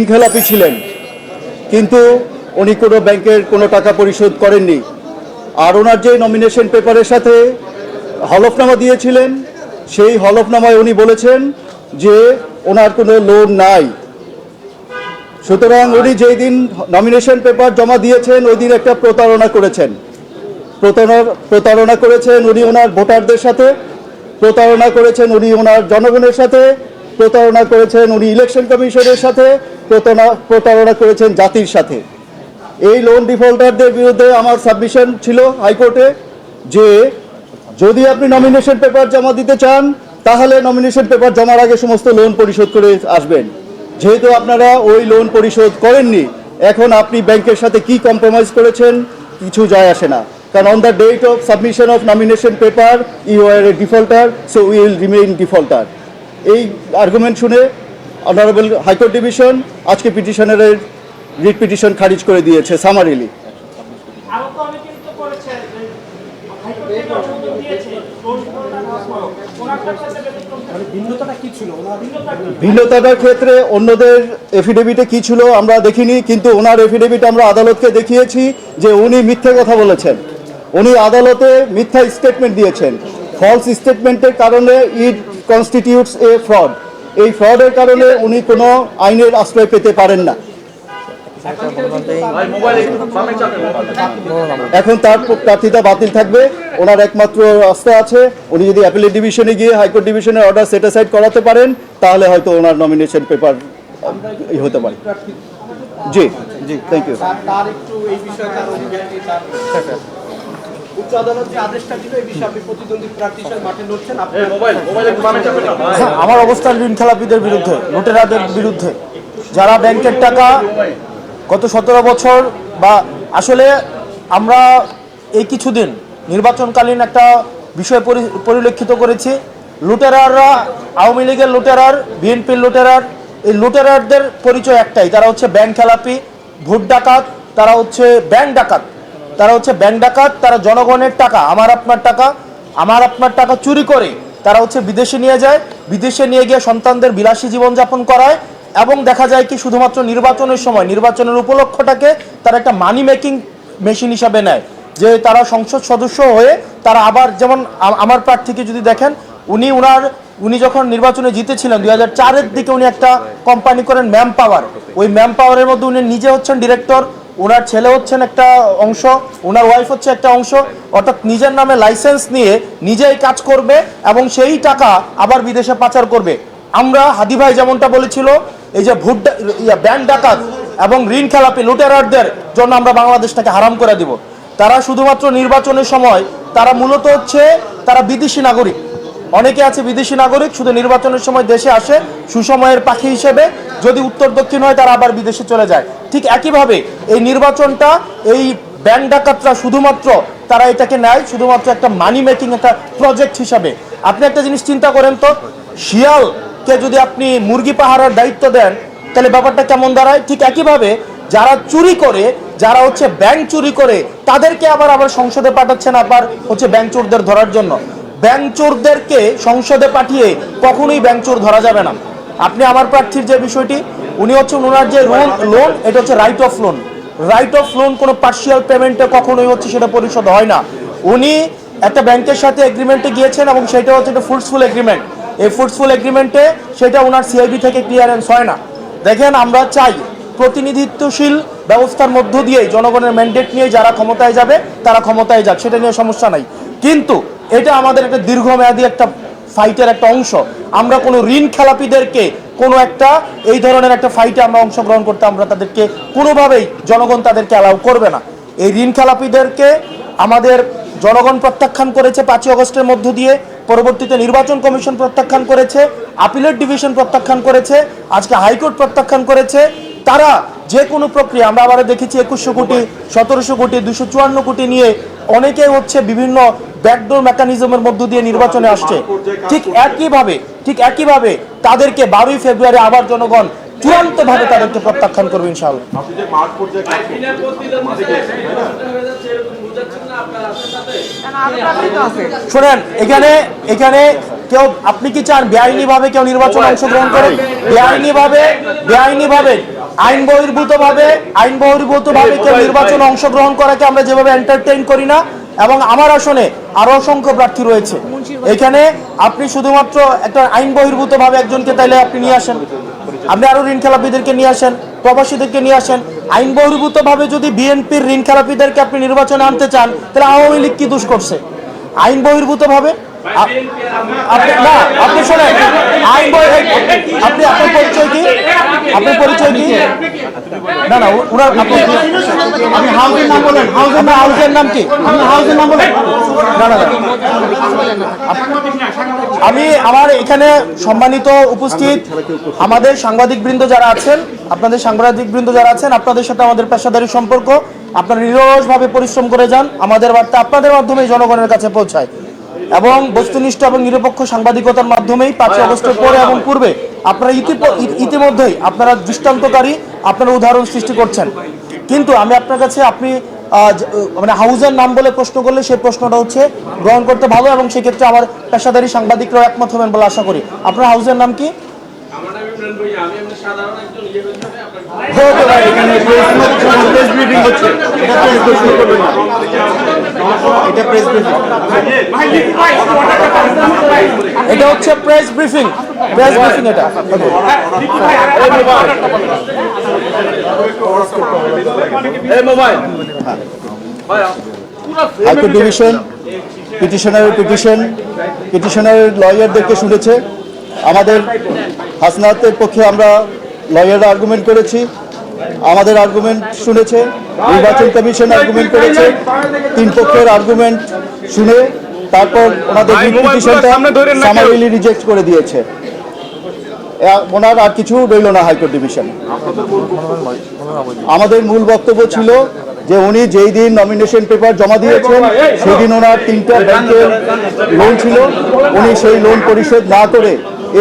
ঋণ খেলাপি ছিলেন, কিন্তু উনি কোনো ব্যাংকের কোনো টাকা পরিশোধ করেননি। আর ওনার যে নমিনেশন পেপারের সাথে হলফনামা দিয়েছিলেন, সেই হলফনামায় উনি বলেছেন যে ওনার কোনো লোন নাই। সুতরাং উনি যেই দিন নমিনেশন পেপার জমা দিয়েছেন, ওই দিন একটা প্রতারণা করেছেন। প্রতারণা প্রতারণা করেছেন উনি ওনার ভোটারদের সাথে, প্রতারণা করেছেন উনি ওনার জনগণের সাথে, প্রতারণা করেছেন উনি ইলেকশন কমিশনের সাথে প্রতারণা প্রতারণা করেছেন জাতির সাথে। এই লোন ডিফল্টারদের বিরুদ্ধে আমার সাবমিশন ছিল হাইকোর্টে যে যদি আপনি নমিনেশন পেপার জমা দিতে চান, তাহলে নমিনেশন পেপার জমার আগে সমস্ত লোন পরিশোধ করে আসবেন। যেহেতু আপনারা ওই লোন পরিশোধ করেননি, এখন আপনি ব্যাংকের সাথে কি কম্প্রোমাইজ করেছেন, কিছু যায় আসে না। কারণ on the date of submission of nomination paper you are a defaulter so will remain defaulter এই আর্গুমেন্ট শুনে অনারেবল হাইকোর্ট ডিভিশন আজকে পিটিশনের রিট পিটিশন খারিজ করে দিয়েছে সামারিলি? ভিন্নতাটার ক্ষেত্রে অন্যদের এফিডেভিটে কি ছিল আমরা দেখিনি কিন্তু ওনার এফিডেভিট আমরা আদালতকে দেখিয়েছি যে উনি মিথ্যে কথা বলেছেন। উনি আদালতে মিথ্যা স্টেটমেন্ট দিয়েছেন। ফলস স্টেটমেন্টের কারণে ইট কনস্টিটিউটস এ ফ্রড এই ফ্রডের কারণে উনি কোনো আইনের আশ্রয় পেতে পারেন না। এখন তার প্রার্থিতা বাতিল থাকবে। ওনার একমাত্র রাস্তা আছে। উনি যদি অ্যাপিলেট ডিভিশনে গিয়ে হাইকোর্ট ডিভিশনের অর্ডার সেটিসাইড করাতে পারেন, তাহলে হয়তো ওনার নমিনেশন পেপার হতে পারে। জি জি থ্যাংক ইউ উচ্চ আদালত যে আদেশটা দিল এই বিষয়ে আপনি প্রতিদ্বন্দ্বী প্রার্থী হিসেবে মাঠে লড়ছেন। আপনি হ্যাঁ, আমার অবস্থান ঋণ খেলাপিদের বিরুদ্ধে লুটেরাদের বিরুদ্ধে। যারা ব্যাংকের টাকা গত সতেরো বছর বা আসলে আমরা এই কিছুদিন নির্বাচনকালীন একটা বিষয় পরি- পরিলক্ষিত করেছি। লুটেরাররা আওয়ামী লীগের লুটেরার বিএনপির লুটেরার এই লুটেরারদের পরিচয় একটাই তারা হচ্ছে ব্যাংক খেলাপি ভোট ডাকাত তারা হচ্ছে ব্যাংক ডাকাত। তারা হচ্ছে ব্যাংক ডাকাত, তারা জনগণের টাকা, আমার আপনার টাকা, আমার আপনার টাকা চুরি করে তারা হচ্ছে বিদেশে নিয়ে যায়, বিদেশে নিয়ে গিয়ে সন্তানদের বিলাসী জীবনযাপন করায় এবং দেখা যায় কি শুধুমাত্র নির্বাচনের সময়, নির্বাচনের উপলক্ষটাকে তারা একটা মানি মেকিং মেশিন হিসাবে নেয়, যে তারা সংসদ সদস্য হয়ে তারা আবার যেমন আমার প্রার্থীকে যদি দেখেন, উনি উনার, উনি যখন নির্বাচনে জিতেছিলেন দুই হাজার চারের দিকে উনি একটা কোম্পানি করেন ম্যাম পাওয়ার ওই ম্যাম পাওয়ারের মধ্যে উনি নিজে হচ্ছেন ডিরেক্টর ওনার ছেলে হচ্ছেন একটা অংশ ওনার ওয়াইফ হচ্ছে একটা অংশ অর্থাৎ নিজের নামে লাইসেন্স নিয়ে নিজেই কাজ করবে এবং সেই টাকা আবার বিদেশে পাচার করবে। আমরা হাদি ভাই যেমনটা বলেছিল এই যে ভোট ইয়া, ব্যাংক ডাকাত এবং ঋণ খেলাপি লুটেরারদের জন্য আমরা বাংলাদেশটাকে হারাম করে দিব। তারা শুধুমাত্র নির্বাচনের সময় তারা মূলত হচ্ছে তারা বিদেশি নাগরিক। অনেকে আছে বিদেশি নাগরিক, শুধু নির্বাচনের সময় দেশে আসে, সুসময়ের পাখি হিসেবে। যদি উত্তর দক্ষিণ হয়, তারা আবার বিদেশে চলে যায়। ঠিক একইভাবে, এই নির্বাচনটা, এই ব্যাংক ডাকাতরা শুধুমাত্র তারা এটাকে নেয়, শুধুমাত্র একটা মানি মেকিং একটা প্রজেক্ট হিসাবে। আপনি একটা জিনিস চিন্তা করেন তো, শিয়ালকে যদি আপনি মুরগি পাহারার দায়িত্ব দেন, তাহলে ব্যাপারটা কেমন দাঁড়ায়? ঠিক একইভাবে, যারা চুরি করে, যারা হচ্ছে ব্যাংক চুরি করে, তাদেরকে আবার আবার সংসদে পাঠাচ্ছেন আবার হচ্ছে ব্যাংক চোরদের ধরার জন্য। ব্যাংক চোরদেরকে সংসদে পাঠিয়ে কখনোই ব্যাংক চোর ধরা যাবে না। আপনি আমার প্রার্থীর যে বিষয়টি, উনি হচ্ছে ওনার যে লোন লোন এটা হচ্ছে write off loan write off loan কোনো পার্সিয়াল পেমেন্টে কখনোই হচ্ছে সেটা পরিশোধ হয় না। উনি একটা ব্যাংকের সাথে এগ্রিমেন্টে গিয়েছেন এবং সেটা হচ্ছে একটা ফুডসফুল এগ্রিমেন্ট এই ফুডসফুল এগ্রিমেন্টে সেটা ওনার সিআইবি থেকে ক্লিয়ারেন্স হয় না। দেখেন, আমরা চাই প্রতিনিধিত্বশীল ব্যবস্থার মধ্য দিয়ে জনগণের ম্যান্ডেট নিয়ে যারা ক্ষমতায় যাবে, তারা ক্ষমতায় যাক, সেটা নিয়ে সমস্যা নাই। কিন্তু এটা আমাদের একটা দীর্ঘমেয়াদী একটা ফাইটের একটা অংশ। আমরা কোনো ঋণ খেলাপিদেরকে কোনো একটা, এই ধরনের একটা ফাইটে আমরা অংশগ্রহণ করতে আমরা তাদেরকে কোনোভাবেই জনগণ তাদেরকে অ্যালাউ করবে না। এই ঋণ খেলাপিদেরকে আমাদের জনগণ প্রত্যাখ্যান করেছে পাঁচই আগস্টের মধ্য দিয়ে, পরবর্তীতে নির্বাচন কমিশন প্রত্যাখ্যান করেছে আপিলেট ডিভিশন প্রত্যাখ্যান করেছে, আজকে হাইকোর্ট প্রত্যাখ্যান করেছে। তারা যে কোনো প্রক্রিয়া, আমরা আবার দেখেছি একুশশো কোটি, সতেরোশো কোটি, দুশো চুয়ান্ন কোটি নিয়ে অনেকে হচ্ছে বিভিন্ন ব্যাকডোর মেকানিজমের মধ্য দিয়ে নির্বাচনে আসছে। ঠিক একইভাবে ঠিক একইভাবে তাদেরকে বারোই ফেব্রুয়ারি আবার জনগণ চূড়ান্তভাবে তাদেরকে প্রত্যাখ্যান করবে ইনশাআল্লাহ। শোনেন এখানে এখানে কেউ আপনি কি চান বেআইনি ভাবে কেউ নির্বাচনে অংশগ্রহণ করেন? বেআইনি ভাবে বেআইনি ভাবে আইন আইন কেউ নির্বাচনে অংশগ্রহণ করাকে আমরা যেভাবে এন্টারটেইন করি না এবং আমার আসনে আরও অসংখ্য প্রার্থী রয়েছে। এখানে আপনি শুধুমাত্র একটা আইন বহির্ভূত ভাবে একজনকে তাইলে আপনি নিয়ে আসেন। আপনি আরও ঋণ খেলাপিদেরকে নিয়ে আসেন প্রবাসীদেরকে নিয়ে আসেন। আইন বহির্ভূত ভাবে যদি বিএনপির ঋণ খেলাপিদেরকে আপনি নির্বাচনে আনতে চান তাহলে আওয়ামী লীগ কি দোষ করছে? আইন বহির্ভূত ভাবে আপ- আমি আমার এখানে সম্মানিত উপস্থিত আমাদের সাংবাদিক বৃন্দ যারা আছেন, আপনাদের সাংবাদিক বৃন্দ যারা আছেন, আপনাদের সাথে আমাদের পেশাদারি সম্পর্ক। আপনারা নিরলসভাবে পরিশ্রম করে যান, আমাদের বার্তা আপনাদের মাধ্যমে জনগণের কাছে পৌঁছায়। এবং বস্তুনিষ্ঠ এবং নিরপেক্ষ সাংবাদিকতার মাধ্যমেই পাঁচই আগস্টের পরে এবং পূর্বে আপনারা ইতিমধ্যেই আপনারা দৃষ্টান্তকারী আপনারা উদাহরণ সৃষ্টি করছেন। কিন্তু আমি আপনার কাছে আপনি মানে হাউজের নাম বলে প্রশ্ন করলে সেই প্রশ্নটা হচ্ছে গ্রহণ করতে ভালো এবং সেক্ষেত্রে আমার পেশাদারি সাংবাদিকরাও একমত হবেন বলে আশা করি। আপনার হাউজের নাম কি? আমার নাম ইমরান ভাইয়া আমি এমনি সাধারণ একজন ইয়ে হতে পারে, এখানে প্রেস মিটিং হচ্ছে। এটা প্রেস ব্রিফিং এটা হচ্ছে প্রেস ব্রিফিং প্রেস ব্রিফিং এটা। ডিভিশন পিটিশনারের পিটিশন পিটিশনারের লয়ারদেরকে শুনেছে। আমাদের হাসনাতের পক্ষে আমরা লয়াররা আর্গুমেন্ট করেছি। আমাদের আর্গুমেন্ট শুনেছে নির্বাচন কমিশন আর্গুমেন্ট করেছে তিন পক্ষের আর্গুমেন্ট শুনে তারপর ওনাদের পিটিশনটা সামারিলি রিজেক্ট করে দিয়েছে। ওনার আর কিছু রইল না হাইকোর্ট ডিভিশন আমাদের মূল বক্তব্য ছিল যে উনি যেই দিন নমিনেশন পেপার জমা দিয়েছেন সেই দিন ওনার তিনটা ব্যাংকের লোন ছিল। উনি সেই লোন পরিশোধ না করে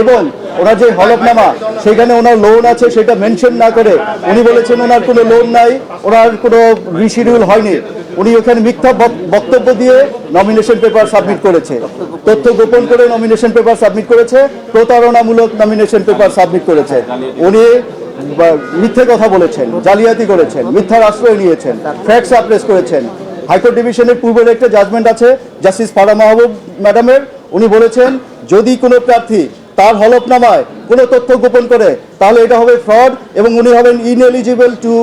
এবং ওনার যে হলফনামা, সেখানে ওনার লোন আছে, সেটা মেনশন না করে উনি বলেছেন ওনার কোনো লোন নাই, ওনার কোনো রিশিডিউল হয়নি। উনি ওখানে মিথ্যা বক- বক্তব্য দিয়ে নমিনেশন পেপার সাবমিট করেছে। তথ্য গোপন করে নমিনেশন পেপার সাবমিট করেছে, প্রতারণামূলক নমিনেশন পেপার সাবমিট করেছে। উনি মিথ্যে কথা বলেছেন, জালিয়াতি করেছেন, মিথ্যার আশ্রয় নিয়েছেন ফ্যাক্ট সাপ্রেস করেছেন। হাইকোর্ট ডিভিশনের পূর্বের একটা জাজমেন্ট আছে জাস্টিস ফারা মাহবুব ম্যাডামের উনি বলেছেন, যদি কোনো প্রার্থী তার হলফনামায় কোনো তথ্য গোপন করে, তাহলে এটা হবে ফ্রড এবং উনি হবেন ineligible to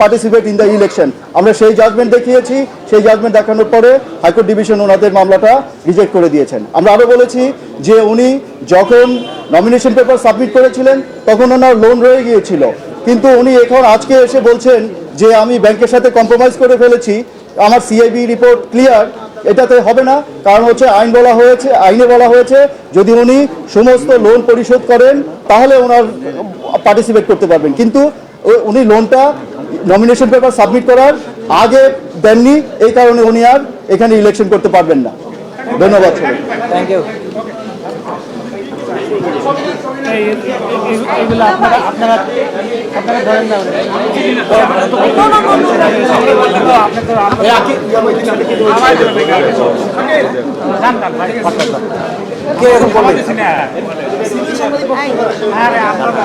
participate in the election আমরা সেই জাজমেন্ট দেখিয়েছি, সেই জাজমেন্ট দেখানোর পরে হাইকোর্ট ডিভিশন ওনাদের মামলাটা রিজেক্ট করে দিয়েছেন। আমরা আরও বলেছি যে উনি যখন নমিনেশন পেপার সাবমিট করেছিলেন, তখন ওনার লোন রয়ে গিয়েছিল। কিন্তু উনি এখন আজকে এসে বলছেন যে আমি ব্যাংকের সাথে কম্প্রোমাইজ করে ফেলেছি, আমার সিআইবি রিপোর্ট ক্লিয়ার এটাতে হবে না, কারণ হচ্ছে আইন বলা হয়েছে, আইনে বলা হয়েছে, যদি উনি সমস্ত লোন পরিশোধ করেন, তাহলে ওনার পার্টিসিপেট করতে পারবেন। কিন্তু উনি লোনটা নমিনেশন পেপার সাবমিট করার আগে দেননি, এই কারণে উনি আর এখানে ইলেকশন করতে পারবেন না। ধন্যবাদ থ্যাংক ইউ এগুলো আপনারা আপনারা আপনারা ধরেন না কে এখন বলবেন আরে আপনারা